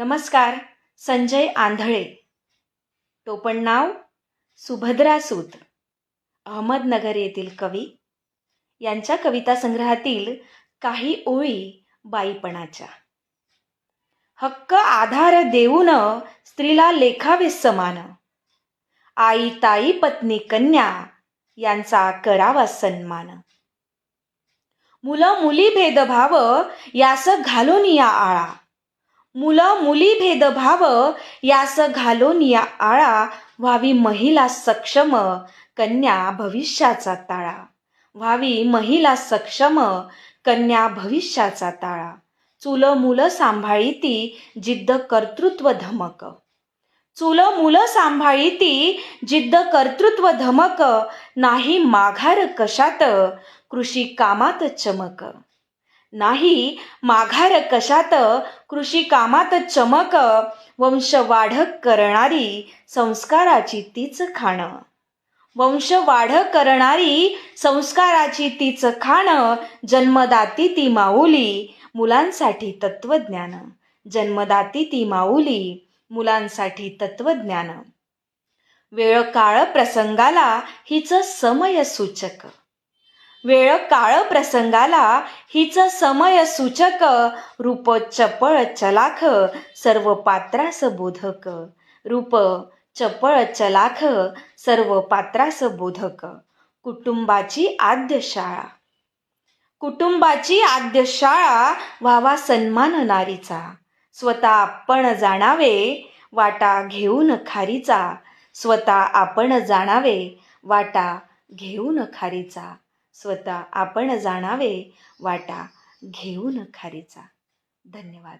नमस्कार संजय आंधळे. टोपण नाव सुभद्रा सूत. अहमदनगर येथील कवी. यांच्या कविता संग्रहातील काही ओळी बाईपणाच्या. हक्क आधार देऊन स्त्रीला लेखावे समान. आई ताई पत्नी कन्या यांचा करावा सन्मान. मुलं मुली भेदभाव यास घालून या आळा. मुलं मुली भेदभाव यास घालून या आळा व्हावी महिला सक्षम कन्या भविष्याचा ताळा. व्हावी महिला सक्षम कन्या भविष्याचा ताळा. चुल मुलं सांभाळीती जिद्द कर्तृत्व धमक. चुल मुलं सांभाळीती जिद्द कर्तृत्व धमक नाही माघार कशात कृषी कामात चमक. नाही माघार कशात? कृषी कामात चमक वंश वाढ करणारी संस्काराची तीच खाण. वंश वाढ करणारी संस्काराची तीच खाण जन्मदाती ती माऊली मुलांसाठी तत्वज्ञान. जन्मदाती ती माऊली मुलांसाठी तत्वज्ञान. वेळ काळ प्रसंगाला हिच समय सूचक वेळ काळ प्रसंगाला हिच समय सूचक रूप चपळ चलाख सर्व पात्रास बोधक. रूप चपळ चलाख सर्व पात्रास बोधक. कुटुंबाची आद्य शाळा कुटुंबाची आद्य शाळा व्हावा सन्मान नारीचा. स्वतः आपण जाणावे वाटा घेऊन खारीचा. स्वतः आपण जाणावे वाटा घेऊन खारीचा. स्वतः आपण जाणावे वाटा घेऊन खारीचा. धन्यवाद.